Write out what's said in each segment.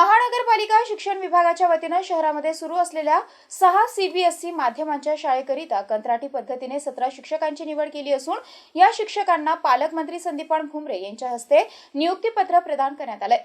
महानगरपालिका शिक्षण विभागाच्या वतीनं शहरामध्ये सुरू असलेल्या सहा सीबीएसई माध्यमांच्या शाळेकरिता कंत्राटी पद्धतीने सतरा शिक्षकांची निवड केली असून या शिक्षकांना पालकमंत्री संदीपान भुमरे यांच्या हस्ते नियुक्तीपत्र प्रदान करण्यात आलंय.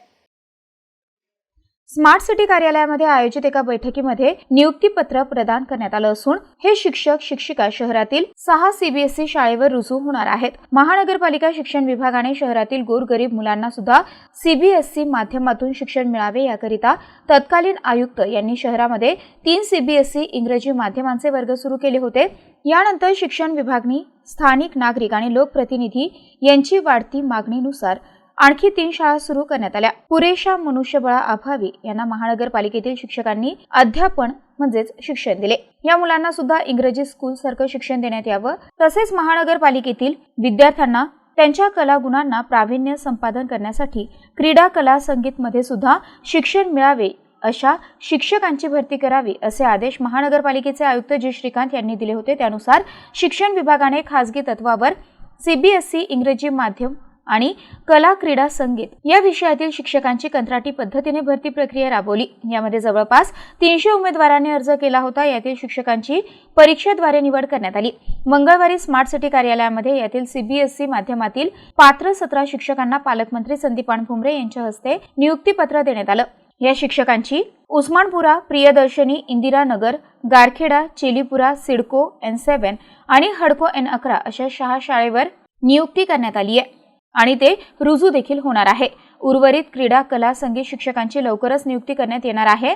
स्मार्ट सिटी कार्यालयामध्ये आयोजित एका बैठकीमध्ये नियुक्तीपत्र प्रदान करण्यात आलं असून हे शिक्षक शिक्षिका शहरातील सहा सीबीएसई शाळेवर रुजू होणार आहेत. महानगरपालिका शिक्षण विभागाने शहरातील गोरगरीब मुलांना सुद्धा सीबीएसई माध्यमातून शिक्षण मिळावे याकरिता तत्कालीन आयुक्त यांनी शहरामध्ये तीन सीबीएसई इंग्रजी माध्यमांचे वर्ग सुरू केले होते. यानंतर शिक्षण विभागनी स्थानिक नागरिक आणि लोकप्रतिनिधी यांची वाढती मागणीनुसार आणखी तीन शाळा सुरू करण्यात आल्या. पुरेशा मनुष्यबळा अभावी यांना महानगरपालिकेतील शिक्षकांनी अध्यापन म्हणजेच शिक्षण दिले. या मुलांना सुद्धा इंग्रजी स्कूल सारखं शिक्षण देण्यात यावं. तसेच महानगरपालिकेतील विद्यार्थ्यांना त्यांच्या कलागुणांना प्रावीण्य संपादन करण्यासाठी क्रीडा कला संगीतमध्ये सुद्धा शिक्षण मिळावे अशा शिक्षकांची भरती करावी असे आदेश महानगरपालिकेचे आयुक्त जी. श्रीकांत यांनी दिले होते. त्यानुसार शिक्षण विभागाने खासगी तत्वावर सीबीएसई इंग्रजी माध्यम आणि कला क्रीडा संगीत या विषयातील शिक्षकांची कंत्राटी पद्धतीने भरती प्रक्रिया राबवली. यामध्ये जवळपास तीनशे उमेदवारांनी अर्ज केला होता. यातील शिक्षकांची परीक्षेद्वारे निवड करण्यात आली. मंगळवारी स्मार्ट सिटी कार्यालयामध्ये यातील सीबीएसई माध्यमातील पात्र सतरा शिक्षकांना पालकमंत्री संदीपान भुमरे यांच्या हस्ते नियुक्तीपत्र देण्यात आलं. या शिक्षकांची उस्मानपुरा प्रियदर्शनी इंदिरानगर गारखेडा चेलीपुरा सिडको एन सेव्हन आणि हडको एन अकरा अशा सहा शाळेवर नियुक्ती करण्यात आली आहे. आणि ते रुजू देखील होणार आहे. उर्वरित क्रीडा कला संगीत शिक्षकांची लवकरच नियुक्ती करण्यात येणार आहे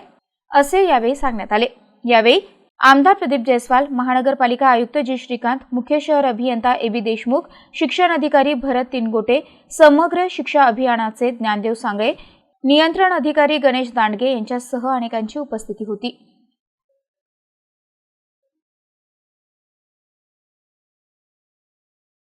असे यावेळी सांगण्यात आले. यावेळी आमदार प्रदीप जयस्वाल महानगरपालिका आयुक्त जी. श्रीकांत मुख्य शहर अभियंता ए. बी. देशमुख शिक्षण अधिकारी भरत तिनगोटे समग्र शिक्षा अभियानाचे ज्ञानदेव सांगळे नियंत्रण अधिकारी गणेश दांडगे यांच्यासह अनेकांची उपस्थिती होती.